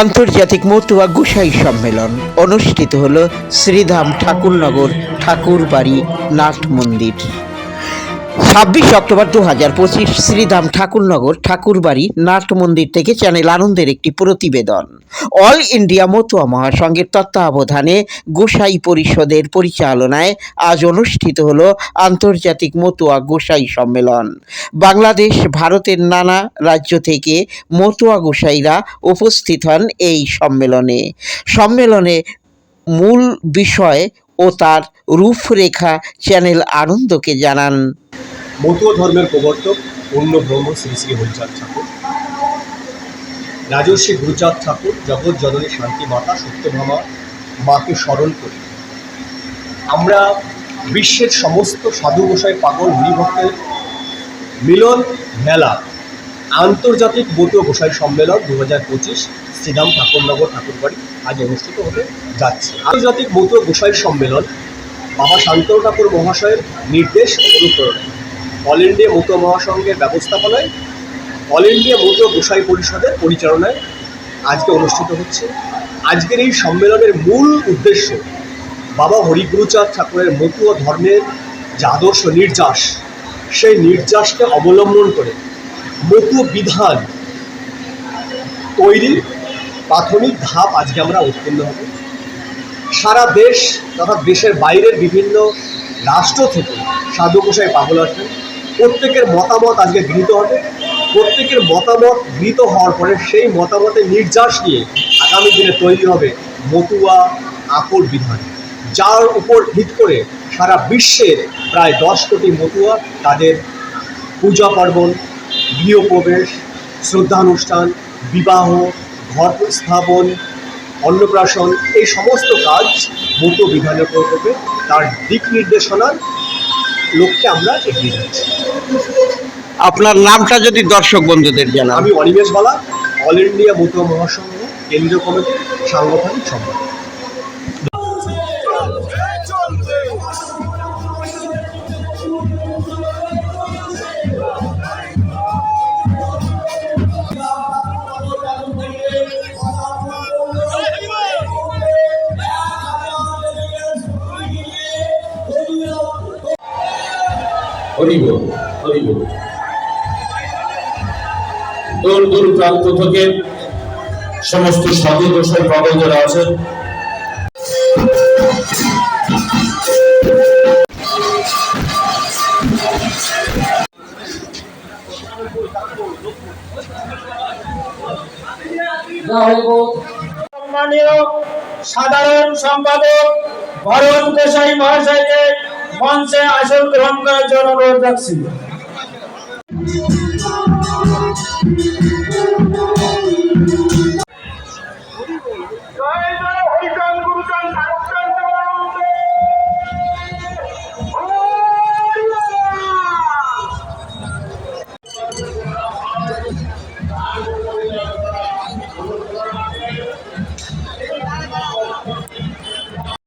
আন্তর্জাতিক মতুয়া গোসাই সম্মেলন অনুষ্ঠিত হল শ্রীধাম ঠাকুরনগর ঠাকুরবাড়ি নাট মন্দির। ছাব্বিশ অক্টোবর দু হাজার পঁচিশ শ্রীধাম ঠাকুরনগর ঠাকুরবাড়ি নাট মন্দির থেকে চ্যানেল আনন্দের একটি প্রতিবেদন। অল ইন্ডিয়া মতুয়া মহাসংঘের তত্ত্বাবধানে গোসাই পরিষদের পরিচালনায় আজ অনুষ্ঠিত হল আন্তর্জাতিক মতুয়া গোসাই সম্মেলন। বাংলাদেশ, ভারতের নানা রাজ্য থেকে মতুয়া গোসাইরা উপস্থিত হন এই সম্মেলনে। সম্মেলনে মূল বিষয় ও তার রূপরেখা চ্যানেল আনন্দকে জানান। মতুয়া ধর্মের প্রবর্তক পূর্ণ ব্রহ্ম শ্রী শ্রী হরিচাঁদ ঠাকুর। রাজর্ষি গুরুচাঁদ ঠাকুর, জগৎ জননী শান্তি মাতা সত্যভামা মাকে স্মরণ করি। আমরা বিশ্বের সমস্ত সাধু গোসাই পাগল হরিভক্তের মিলন মেলা, আন্তর্জাতিক মতুয়া গোসাই সম্মেলন দু হাজার পঁচিশ শ্রীরাম ঠাকুরনগর ঠাকুরবাড়ি আজ অনুষ্ঠিত হতে যাচ্ছে। আন্তর্জাতিক মতুয়া গোসাই সম্মেলন বাবা শান্তনু ঠাকুর মহাশয়ের নির্দেশ ও অনুপ্রেরণায় অল ইন্ডিয়া মতুয়া মহাসংঘের ব্যবস্থাপনায়, অল ইন্ডিয়া মতুয়া গোসাই পরিষদের পরিচালনায় আজকে অনুষ্ঠিত হচ্ছে। আজকের এই সম্মেলনের মূল উদ্দেশ্য বাবা হরিগুরুচাঁদ ঠাকুরের মতুয়া ধর্মের যে আদর্শ নির্যাস, সেই নির্যাসকে অবলম্বন করে মতুয়া বিধান তৈরির প্রাথমিক ধাপ আজকে আমরা উৎপন্ন হব। সারা দেশ তথা দেশের বাইরের বিভিন্ন রাষ্ট্র থেকে সাধু গোসাই পাগল আসবেন প্রত্যেকের মতামত আজকে গৃহীত হবে। প্রত্যেকের মতামত গৃহীত হওয়ার পরে সেই মতামতের নির্যাস নিয়ে আগামী দিনে তৈরি হবে মতুয়া আকর বিধান, যার উপর ভিত করে সারা বিশ্বের প্রায় দশ কোটি মতুয়া তাদের পূজা পার্বণ, গৃহপ্রবেশ, শ্রদ্ধানুষ্ঠান, বিবাহ, ঘর স্থাপন, অন্নপ্রাশন এই সমস্ত কাজ মতো বিধানের প্রকল্পে তার দিক নির্দেশনার লক্ষ্যে আমরা এগিয়ে যাচ্ছি আপনার নামটা যদি দর্শক বন্ধুদের জানান। আমি অনিমেষ বালা অল ইন্ডিয়া মতো মহাসংঘ কেন্দ্রীয় কমিটির সাংগঠনিক সম্পাদক। হরিব হরিব দূর দূর প্রান্ত থেকে সমস্ত সাধু পাগল যারা আছেন। সম্মানীয় সাধারণ সম্পাদক ভরত দেশাই মহাশয়কে মঞ্চে আসন গ্রহণ করার জন্য অনুরোধ রাখছি